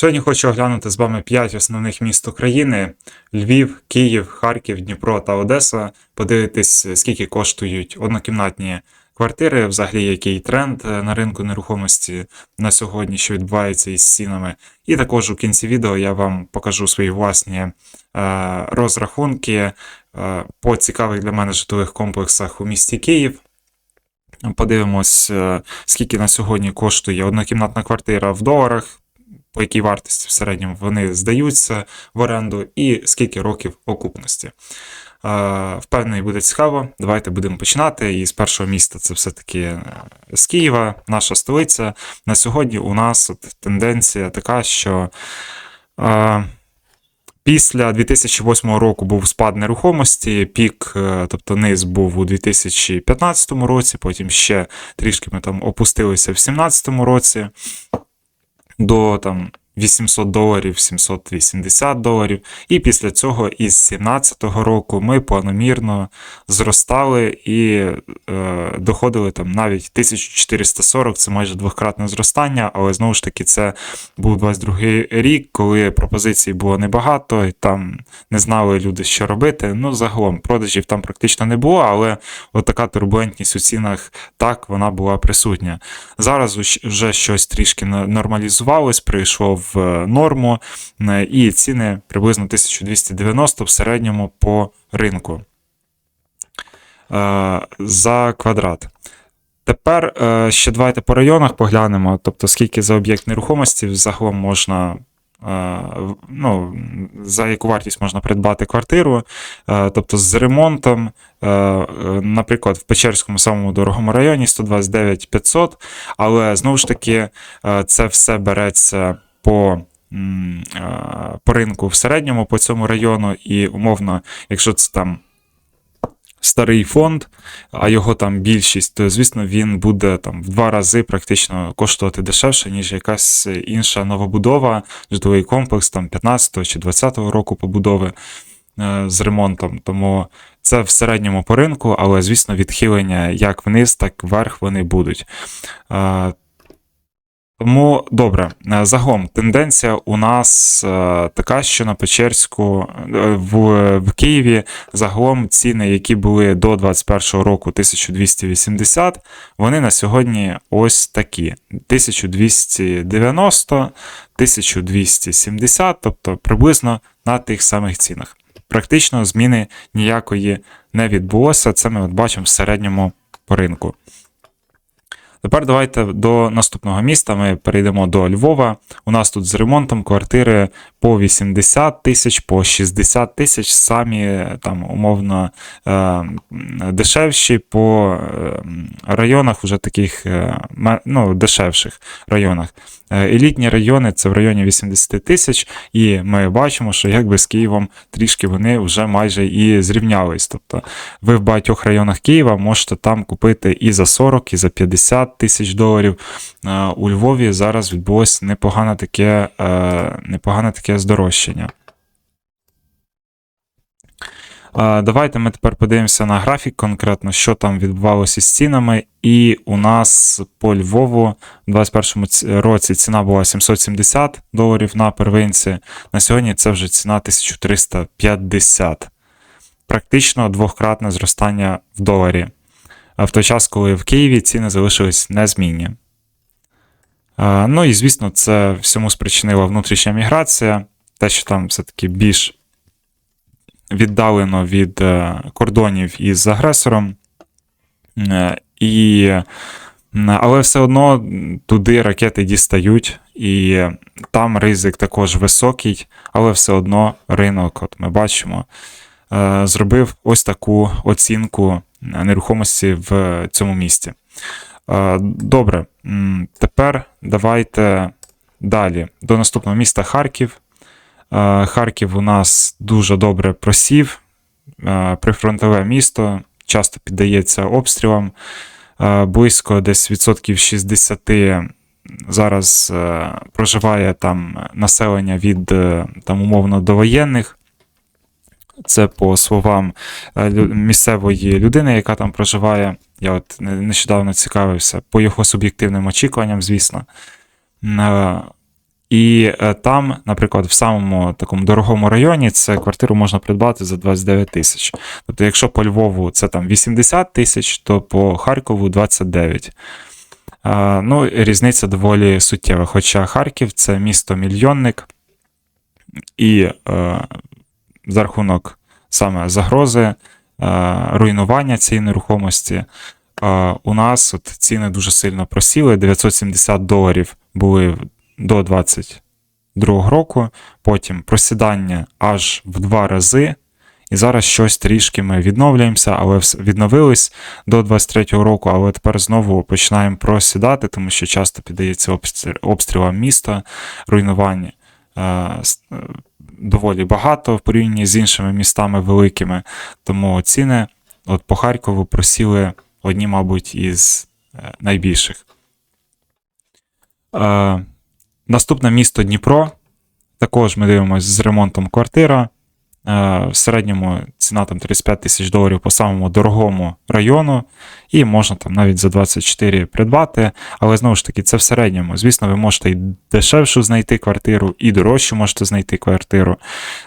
Сьогодні хочу оглянути з вами 5 основних міст України: Львів, Київ, Харків, Дніпро та Одеса. Подивитись, скільки коштують однокімнатні квартири, взагалі який тренд е, на ринку нерухомості на сьогодні, що відбувається із цінами. І також у кінці відео я вам покажу свої власні е, розрахунки е, по цікавих для мене житлових комплексах у місті Київ. Подивимось, скільки на сьогодні коштує однокімнатна квартира в доларах, по якій вартості в середньому вони здаються в оренду, і скільки років окупності. Е, Впевнений, буде цікаво. Давайте будемо починати. І з першого міста це все-таки е, з Києва, наша столиця. На сьогодні у нас от тенденція така, що. е, Після 2008 року був спад нерухомості, пік, тобто низ був у 2015 році, потім ще трішки ми там опустилися в 2017 році до там 800 доларів, 780 доларів. І після цього із 2017 року ми планомірно зростали і е, доходили там навіть 1440, це майже двократне зростання, але знову ж таки це був 22 рік, коли пропозицій було небагато, і там не знали люди, що робити. Ну, загалом продажів там практично не було, але от така турбулентність у цінах так вона була присутня. Зараз вже щось трішки нормалізувалось, прийшло в е, норму, е, і ціни приблизно 1290 в середньому по ринку е, за квадрат. Тепер ще давайте по районах поглянемо, тобто скільки за об'єкт нерухомості загалом можна. Ну, за яку вартість можна придбати квартиру, тобто з ремонтом, наприклад, в Печерському самому дорогому районі 129 500, але знову ж таки це все береться по, е, по ринку в середньому по цьому району, і умовно, якщо це там старий фонд, а його там більшість, то звісно він буде там в два рази практично коштувати дешевше, ніж якась інша новобудова, житловий комплекс там 15 чи 20 року побудови е, з ремонтом. Тому це в середньому по ринку, але звісно, відхилення як вниз, так вверх вони будуть. Е, Тому добре, Е, загалом тенденція у нас е, така, що на Печерську е, в, в Києві загалом ціни, які були до 2021 року 1280, вони на сьогодні ось такі: 1290, 1270, тобто приблизно на тих самих цінах. Практично зміни ніякої не відбулося. Це ми от бачимо в середньому по ринку. Тепер давайте до наступного міста. Ми перейдемо до Львова. У нас тут з ремонтом квартири по 80 тисяч, по 60 тисяч, самі там умовно е, дешевші по е, районах, вже таких е, ну, дешевших районах. Елітні райони це в районі 80 тисяч, і ми бачимо, що якби з Києвом трішки вони вже майже і зрівнялись. Тобто ви в багатьох районах Києва можете там купити і за 40, і за 50 тисяч доларів. Е, У Львові зараз відбулось непогане таке, е, непогане таке здорожчання. Е, Давайте ми тепер подивимося на графік конкретно, що там відбувалося з цінами. І у нас по Львову в 2021 ці- році ціна була 770 доларів на первинці. На сьогодні це вже ціна 1350. Практично двократне зростання в доларі. В той час, коли в Києві ціни залишились незмінні. Ну і звісно, це всьому спричинила внутрішня міграція, те, що там все-таки більш віддалено від е, кордонів із агресором. Е, І, але все одно туди ракети дістають, і там ризик також високий, але все одно ринок, от ми бачимо, е, зробив ось таку оцінку нерухомості в цьому місті. Е, Добре, тепер давайте далі до наступного міста Харків. Е, Харків у нас дуже добре просів, е, прифронтове місто, часто піддається обстрілам. Е, Близько десь відсотків 60 зараз е, проживає там населення від е, там умовно довоєнних. Це по словам е, місцевої людини, яка там проживає. Я от нещодавно цікавився по його суб'єктивним очікуванням, звісно. Е, І е, там, наприклад, в самому такому дорогому районі це квартиру можна придбати за 29 тисяч. Тобто, якщо по Львову це там 80 тисяч, то по Харкову 29. Е, Ну, різниця доволі суттєва. Хоча Харків це місто мільйонник, і за рахунок саме загрози, е, руйнування цієї нерухомості, е, у нас от ціни дуже сильно просіли. 970 доларів були до 22 року, потім просідання аж в два рази. І зараз щось трішки ми відновлюємося, але відновились до 23-го року, але тепер знову починаємо просідати, тому що часто піддається обстрілам міста, руйнування е, доволі багато в порівнянні з іншими містами великими. Тому ціни от по Харкову просіли одні, мабуть, із е, найбільших. Е, Наступне місто Дніпро. Також ми дивимося з ремонтом квартира. Е, В середньому ціна там 35 тисяч доларів по самому дорогому району, і можна там навіть за 24 придбати. Але знову ж таки, це в середньому. Звісно, ви можете і дешевшу знайти квартиру, і дорожчу можете знайти квартиру.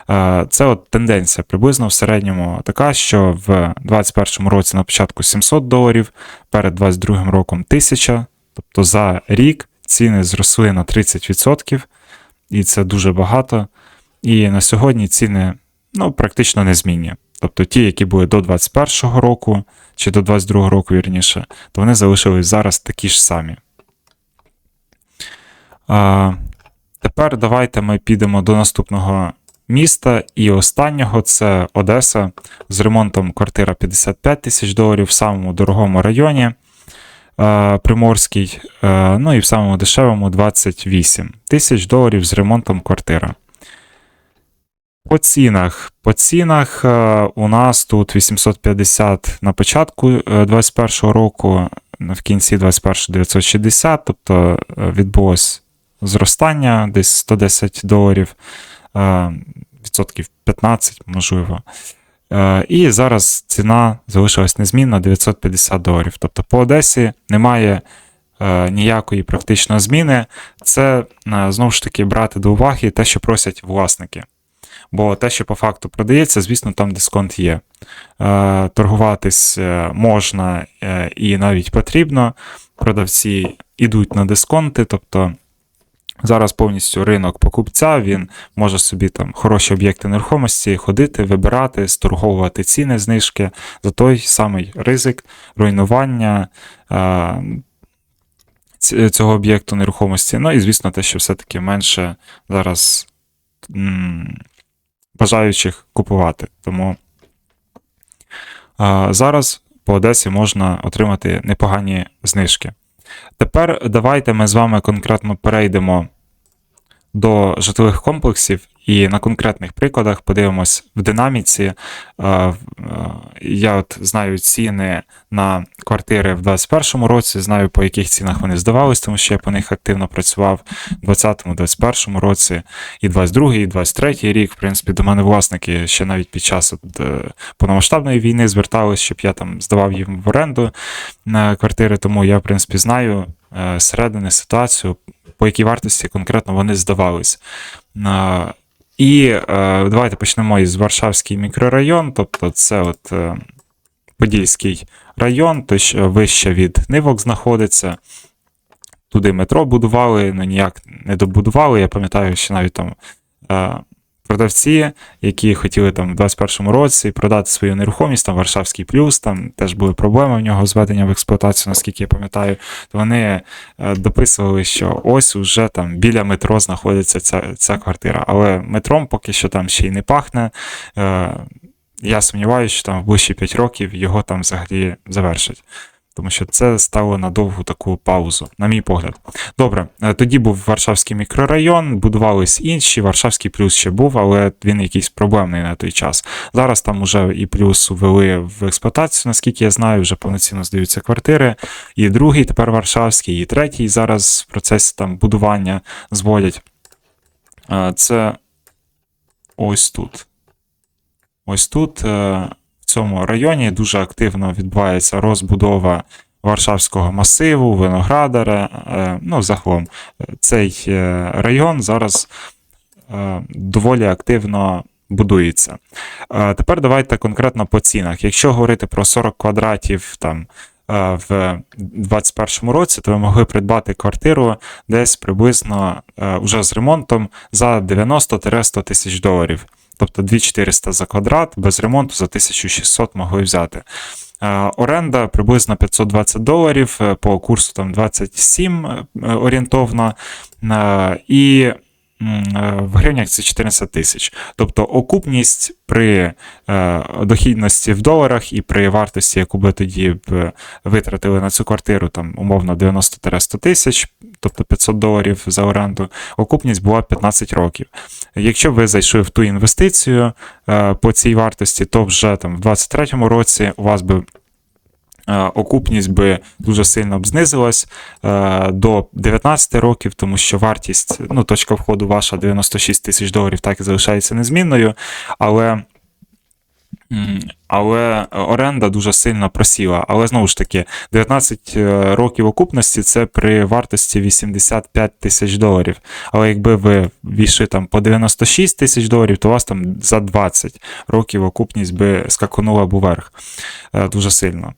Е, Це от тенденція приблизно в середньому така, що в 2021 році на початку 700 доларів, перед 2022 роком 1000, тобто за рік ціни зросли на 30%, і це дуже багато. І на сьогодні ціни ну, практично незмінні. Тобто ті, які були до 2021 року чи до 2022 року, вірніше, то вони залишились зараз такі ж самі. А, тепер давайте ми підемо до наступного міста. І останнього це Одеса з ремонтом квартира 55 тисяч доларів в самому дорогому районі. е, Приморський, е, ну і в самому дешевому 28 тисяч доларів з ремонтом квартира. По цінах. По цінах е, у нас тут 850 на початку 2021 року, в кінці 21 960, тобто е, відбулось зростання десь 110 доларів, е, відсотків 15, можливо. Е, І зараз ціна залишилась незмінна 950 доларів. Тобто по Одесі немає е, ніякої практично зміни. Це е, знову ж таки брати до уваги те, що просять власники. Бо те, що по факту продається, звісно, там дисконт є. Е, торгуватись е, можна е, і навіть потрібно. Продавці йдуть на дисконти, тобто зараз повністю ринок покупця, він може собі там хороші об'єкти нерухомості ходити, вибирати, сторговувати ціни, знижки за той самий ризик руйнування. Цього об'єкту нерухомості. Ну і звісно, те, що все-таки менше зараз бажаючих купувати. Тому зараз по Одесі можна отримати непогані знижки. Тепер давайте ми з вами конкретно перейдемо до житлових комплексів і на конкретних прикладах подивимось в динаміці. Е, е, Я от знаю ціни на квартири в 2021 році, знаю по яких цінах вони здавались, тому що я по них активно працював в 2020-2021 році, і 22 і 23 рік. В принципі, до мене власники ще навіть під час е, повномасштабної війни звертались, щоб я там здавав їм в оренду на квартири, тому я, в принципі, знаю зсередини ситуацію, по якій вартості конкретно вони здавались. І е, давайте почнемо із Варшавський мікрорайон, тобто це от е, Подільський район, то що вище від Нивок знаходиться. Туди метро будували, ну ніяк не добудували. Я пам'ятаю, що навіть там е, продавці, які хотіли там в 21-му році продати свою нерухомість, там Варшавський плюс, там теж були проблеми в нього з введенням в експлуатацію, наскільки я пам'ятаю, то вони е, дописували, що ось уже там біля метро знаходиться ця, ця квартира. Але метром поки що там ще й не пахне. Е, я сумніваюся, що там в ближчі 5 років його там взагалі завершать. Тому що це стало на довгу таку паузу, на мій погляд. Добре, е, тоді був Варшавський мікрорайон, будувались інші, Варшавський плюс ще був, але він якийсь проблемний на той час. Зараз там уже і плюс ввели в експлуатацію, наскільки я знаю, вже повноцінно здаються квартири. І другий, тепер Варшавський, і третій зараз в процесі там будування зводять. Е, Це ось тут. Ось тут, е, цьому районі, дуже активно відбувається розбудова Варшавського масиву, Виноградара. е, Ну, загалом, е, цей е, район зараз доволі активно будується. Тепер давайте конкретно по цінах. Якщо говорити про 40 квадратів там. В 2021 році, то ви могли придбати квартиру десь приблизно уже з ремонтом за 90-100 тисяч доларів. Тобто 2400 за квадрат, без ремонту за 1600 могли взяти. Е, Оренда приблизно 520 доларів, е, по курсу там 27 е, орієнтовно. І в гривнях це 14 тисяч. Тобто окупність при е, дохідності в доларах і при вартості, яку би тоді б е, витратили на цю квартиру, там умовно 90-100 тисяч, тобто 500 доларів за оренду, окупність була 15 років. Якщо ви зайшли в ту інвестицію е, по цій вартості, то вже там в 2023 році у вас би е, окупність би дуже сильно б знизилась е, до 19 років, тому що вартість, ну, точка входу ваша 96 тисяч доларів так і залишається незмінною, але. Але оренда дуже сильно просіла. Але знову ж таки, 19 е, років окупності це при вартості 85 тисяч доларів. Але якби ви війшли там по 96 тисяч доларів, то у вас там за 20 років окупність би скаканула б уверх е, дуже сильно.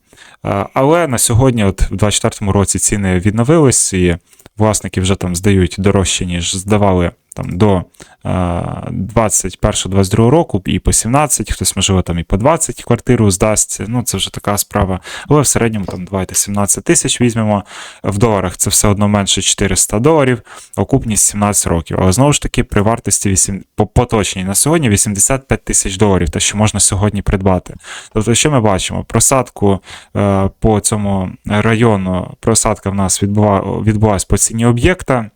Е, Але на сьогодні, от в 2024 році, ціни відновились, і власники вже там здають дорожче, ніж здавали там до 21-22 року, і по 17, хтось, можливо, там і по 20 квартиру здасть. Ну, це вже така справа. Але в середньому там давайте 17 тисяч візьмемо. В доларах це все одно менше 400 доларів, окупність 17 років. Але знову ж таки, при вартості 8, по поточній на сьогодні 85 тисяч доларів, те, що можна сьогодні придбати. Тобто, що ми бачимо? Просадку е, по цьому району, просадка в нас відбула, відбулась по ціні об'єкта.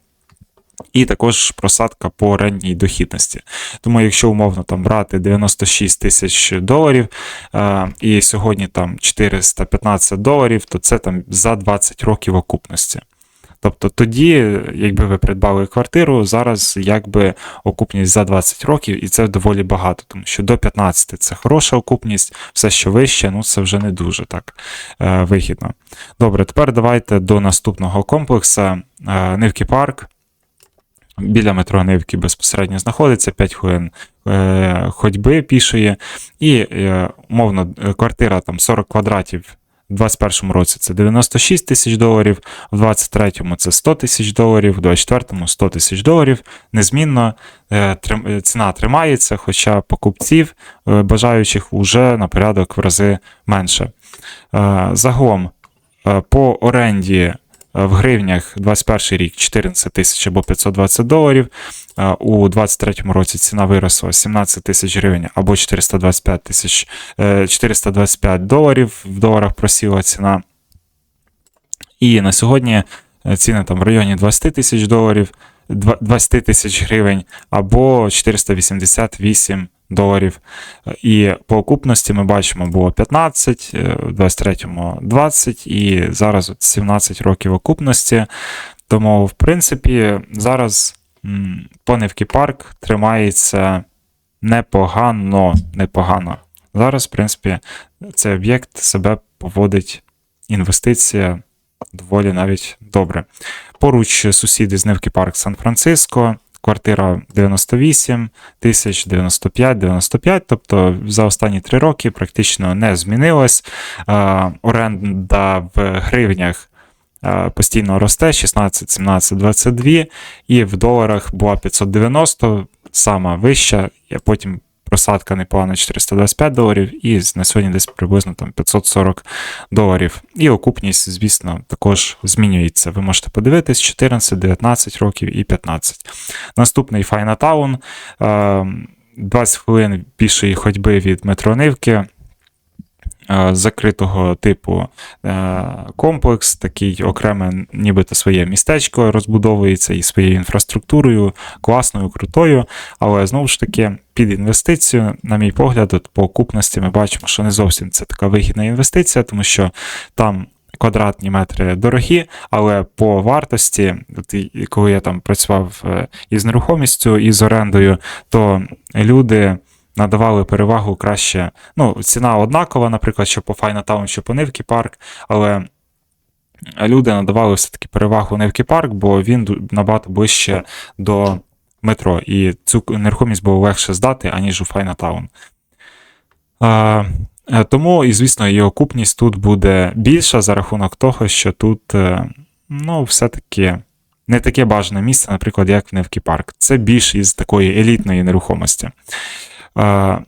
І також просадка по орендній дохідності. Тому, якщо умовно там брати 96 тисяч доларів, е, і сьогодні там 415 доларів, то це там за 20 років окупності. Тобто тоді, якби ви придбали квартиру, зараз якби окупність за 20 років, і це доволі багато, тому що до 15 це хороша окупність, все, що вище, ну це вже не дуже так е, вигідно. Добре, тепер давайте до наступного комплексу е, Нивки Парк. Біля метро Нивки безпосередньо знаходиться 5 хвилин е, ходьби пішої, і е, умовно квартира там 40 квадратів. У 2021 році це 96 тисяч доларів, в 2023 це 100 тисяч доларів, в 2024 100 тисяч доларів. Незмінно е, ціна тримається, хоча покупців бажаючих уже на порядок в рази менше. Загалом по оренді в гривнях 21 рік 14 тисяч або 520 доларів. Е, У 23 році ціна виросла 17 тисяч гривень або 425 тисяч е, 425 доларів. В доларах просіла ціна. І на сьогодні е, ціни там в районі 20 тисяч доларів, 20 тисяч гривень або 488 доларів. І по окупності ми бачимо було 15, е, в 23-му 20 і зараз 17 років окупності. Тому, в принципі, зараз м, парк тримається непогано. непогано. Зараз, в принципі, цей об'єкт себе поводить інвестиція доволі навіть добре. Поруч сусіди з Невки Парк Сан-Франциско, квартира 98 тисяч, 95, 95, тобто за останні три роки практично не змінилась. Е, Оренда в гривнях постійно росте 16, 17, 22, і в доларах була 590, сама вища, і потім просадка непогана 425 доларів, і на сьогодні десь приблизно там 540 доларів. І окупність, звісно, також змінюється. Ви можете подивитись 14, 19 років і 15. Наступний Файнатаун. 20 хвилин пішої ходьби від метро Нивки. е, Закритого типу е, комплекс, такий окреме, нібито своє містечко розбудовується і своєю інфраструктурою, класною, крутою. Але знову ж таки, під інвестицію, на мій погляд, от по окупності ми бачимо, що не зовсім це така вигідна інвестиція, тому що там квадратні метри дорогі, але по вартості, коли я там працював е, із нерухомістю, і з орендою, то люди. Надавали перевагу краще. Ну, ціна однакова, наприклад, що по Файнатаун, що по Нивки парк, але люди надавали все-таки перевагу Невкі Парк, бо він набагато ближче до метро, і цю нерухомість було легше здати, аніж у Файнатаун. Е, тому, і звісно, її окупність тут буде більша за рахунок того, що тут, е, ну, все-таки не таке бажане місце, наприклад, як в Невкі Парк. Це більш із такої елітної нерухомості. А,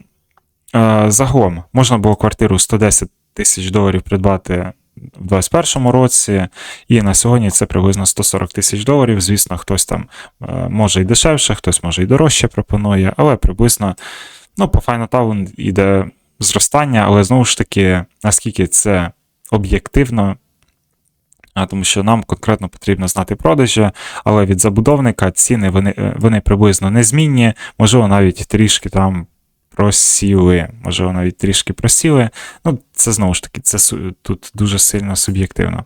а, загалом можна було квартиру 110 тисяч доларів придбати в 2021 році, і на сьогодні це приблизно 140 тисяч доларів. Звісно, хтось там е, може і дешевше, хтось може і дорожче пропонує, але приблизно ну, по Файнатаун іде зростання, але знову ж таки, наскільки це об'єктивно. Тому що нам конкретно потрібно знати продажі, але від забудовника ціни вони, е, вони приблизно незмінні, можливо, навіть трішки там просіли, можливо, навіть трішки просіли. Ну, це знову ж таки, це тут дуже сильно суб'єктивно.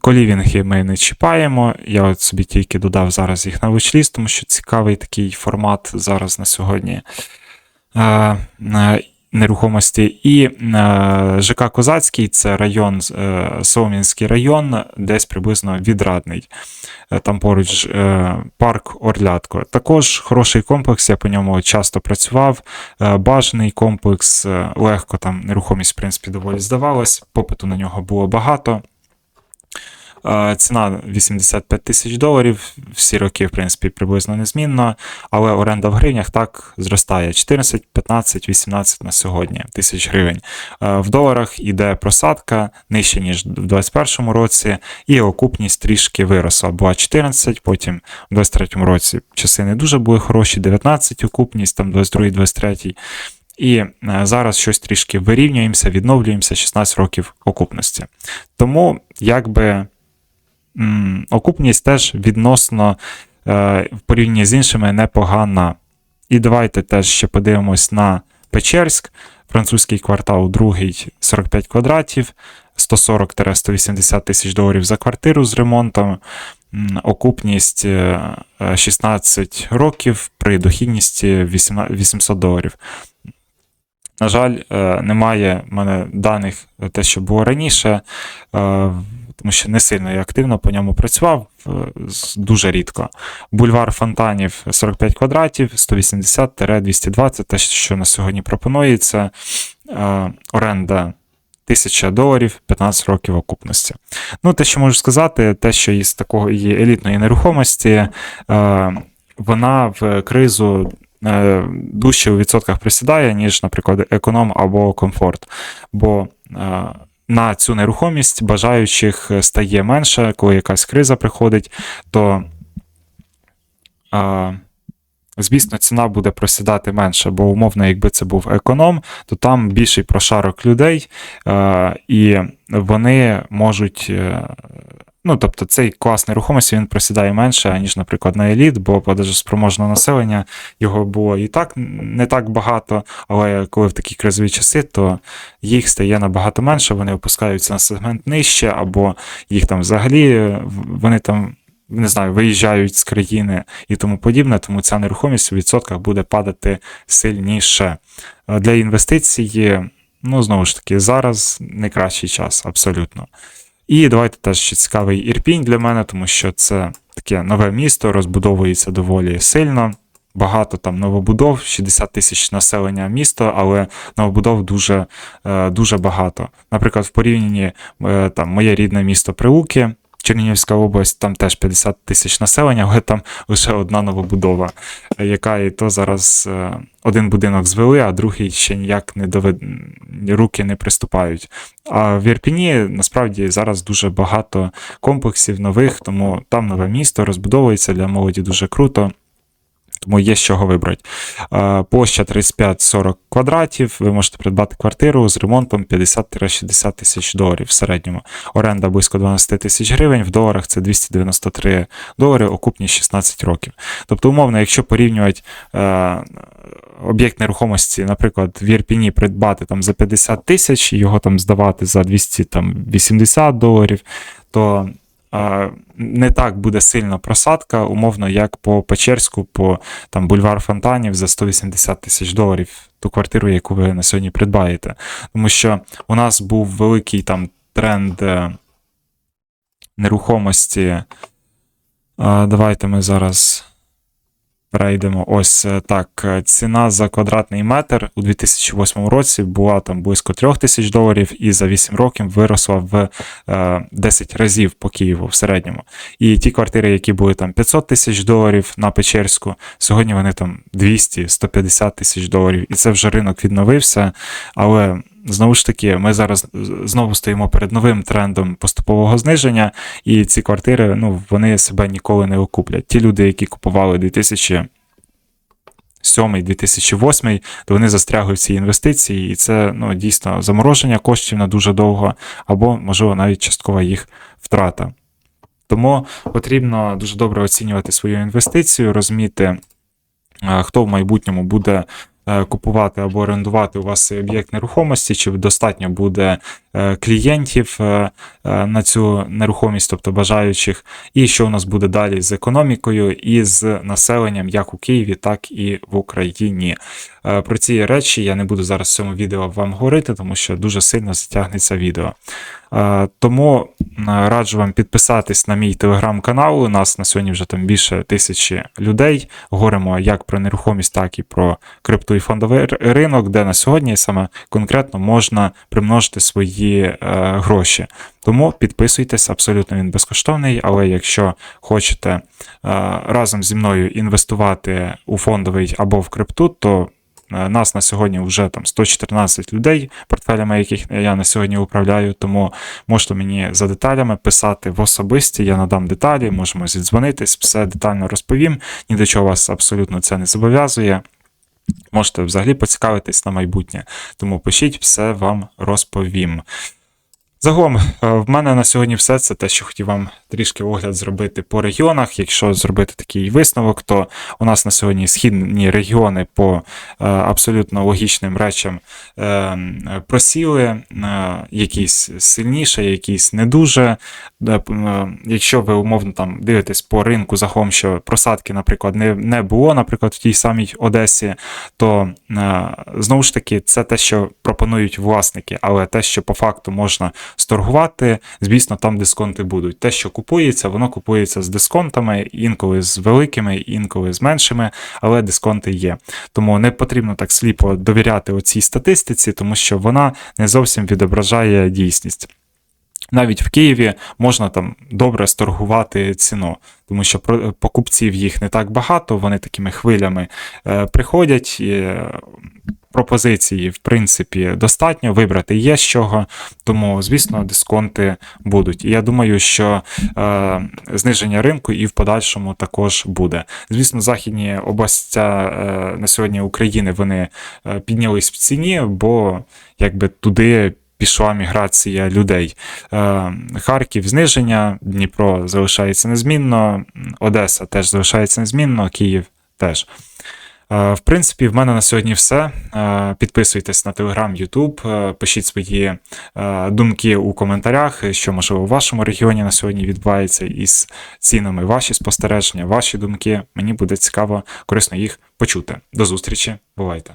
Колівінги ми не чіпаємо. Я от собі тільки додав зараз їх на вичліст, тому що цікавий такий формат зараз на сьогодні. Нерухомості і е, ЖК Козацький це район, е, Солом'янський район, десь приблизно відрадний. Е, Там поруч парк Орлятко. Також хороший комплекс, я по ньому часто працював. Бажаний комплекс, легко там нерухомість, в принципі, доволі здавалась. Попиту на нього було багато. Е, Ціна 85 тисяч доларів, всі роки, в принципі, приблизно незмінно, але оренда в гривнях так зростає 14, 15, 18 на сьогодні тисяч гривень. Е, В доларах іде просадка нижче, ніж в 2021 році, і окупність трішки виросла. Була 14, потім в 2023 році часи не дуже були хороші, 19 окупність, там 22, 23. І е, зараз щось трішки вирівнюємося, відновлюємося 16 років окупності. Тому, якби окупність теж відносно е, в порівнянні з іншими непогана. І давайте теж ще подивимось на Печерськ, французький квартал, другий 45 квадратів, 140-180 тисяч доларів за квартиру з ремонтом, окупність е, е, 16 років при дохідності 18 800 доларів. На жаль, е, немає в мене даних те, що було раніше, тому що не сильно я активно по ньому працював, е, дуже рідко. Бульвар фонтанів 45 квадратів, 180-220, те, що на сьогодні пропонується. Е, Оренда 1000 доларів, 15 років окупності. Ну, те, що можу сказати, те, що із такої елітної нерухомості, е, вона в кризу дужче у відсотках присідає, ніж, наприклад, економ або комфорт. Бо на цю нерухомість бажаючих стає менше, коли якась криза приходить, то е, звісно, ціна буде просідати менше, бо умовно, якби це був економ, то там більший прошарок людей, е, і вони можуть. Ну, тобто цей клас нерухомості він просідає менше, аніж, наприклад, на еліт, бо платежоспроможного населення його було і так не так багато, але коли в такі кризові часи, то їх стає набагато менше, вони опускаються на сегмент нижче, або їх там взагалі е, вони там. Не знаю, виїжджають з країни і тому подібне, тому ця нерухомість у відсотках буде падати сильніше. Для інвестицій, ну знову ж таки, зараз не кращий час, абсолютно. І давайте теж ще цікавий Ірпінь для мене, тому що це таке нове місто, розбудовується доволі сильно. Багато там новобудов, 60 тисяч населення місто, але новобудов дуже, е, дуже багато. Наприклад, в порівнянні е, там моє рідне місто Прилуки, Чернігівська область, там теж 50 тисяч населення, але там лише одна новобудова, яка і то зараз е, один будинок звели, а другий ще ніяк не довед... руки не приступають. А в Ірпіні насправді зараз дуже багато комплексів нових, тому там нове місто розбудовується для молоді дуже круто. Тому є з чого вибрати. Площа 35-40 квадратів. Ви можете придбати квартиру з ремонтом 50-60 тисяч доларів в середньому. Оренда близько 12 тисяч гривень, в доларах це 293 долари, окупність 16 років. Тобто, умовно, якщо порівнювати е, об'єкт нерухомості, наприклад, в Єрпіні придбати там за 50 тисяч, і його там здавати за 280 доларів, то не так буде сильна просадка, умовно, як по Печерську, по там бульвар Фонтанів за 180 тисяч доларів ту квартиру, яку ви на сьогодні придбаєте. Тому що у нас був великий там тренд. е, нерухомості. Давайте ми зараз перейдемо. Ось е, так. е, Ціна за квадратний метр у 2008 році була там близько 3 тисяч доларів, і за 8 років виросла в е, 10 разів по Києву в середньому. І ті квартири, які були там 500 тисяч доларів на Печерську, сьогодні вони там 200-150 тисяч доларів. І це вже ринок відновився. Але знову ж таки, ми зараз знову стоїмо перед новим трендом поступового зниження, і ці квартири, ну, вони себе ніколи не окуплять. Ті люди, які купували 2000 2007-2008, то вони застрягли в цій інвестиції, і це ну, дійсно замороження коштів на дуже довго, або, можливо, навіть часткова їх втрата. Тому потрібно дуже добре оцінювати свою інвестицію, розуміти, е, хто в майбутньому буде е, купувати або орендувати у вас об'єкт нерухомості, чи достатньо буде е, клієнтів е, е, на цю нерухомість, тобто бажаючих, і що у нас буде далі з економікою і з населенням, як у Києві, так і в Україні. Е, Про ці речі я не буду зараз в цьому відео вам говорити, тому що дуже сильно затягнеться відео. Е, Тому е, раджу вам підписатись на мій телеграм-канал. У нас на сьогодні вже там більше тисячі людей. Говоримо як про нерухомість, так і про крипту і фондовий ринок, де на сьогодні саме конкретно можна примножити свої е, гроші. Тому підписуйтесь, абсолютно він безкоштовний. Але якщо хочете е, разом зі мною інвестувати у фондовий або в крипту, то е, нас на сьогодні вже там 114 людей, портфелями яких я на сьогодні управляю. Тому можете мені за деталями писати в особисті, я надам деталі, можемо зідзвонитись, все детально розповім. Ні до чого вас абсолютно це не зобов'язує. Можете взагалі поцікавитись на майбутнє. Тому пишіть, все вам розповім. Загалом, е, в мене на сьогодні все. Це те, що хотів вам трішки огляд зробити по регіонах. Якщо зробити такий висновок, то у нас на сьогодні східні регіони по е, абсолютно логічним речам е, просіли, якісь сильніше, якісь не дуже. Якщо ви умовно там дивитесь по ринку загалом, що просадки, наприклад, не, не було, наприклад, в тій самій Одесі, то знову ж таки це те, що пропонують власники, але те, що по факту можна сторгувати, звісно, там дисконти будуть. Те, що купується, воно купується з дисконтами, інколи з великими, інколи з меншими, але дисконти є. Тому не потрібно так сліпо довіряти оцій статистиці, тому що вона не зовсім відображає дійсність. Навіть в Києві можна там добре сторгувати ціну, тому що покупців їх не так багато, вони такими хвилями е, приходять. Е, пропозиції, в принципі, достатньо, вибрати є з чого, тому, звісно, дисконти будуть. І я думаю, що е, зниження ринку і в подальшому також буде. Звісно, західні областя е, на сьогодні України вони е, піднялись в ціні, бо якби туди. Пішла міграція людей. Е, Харків зниження, Дніпро залишається незмінно, Одеса теж залишається незмінно, Київ теж. Е, В принципі, в мене на сьогодні все. Е, Підписуйтесь на Телеграм, Ютуб, пишіть свої думки у коментарях, що можливо у вашому регіоні на сьогодні відбувається із цінами, ваші спостереження, ваші думки. Мені буде цікаво, корисно їх почути. До зустрічі, бувайте!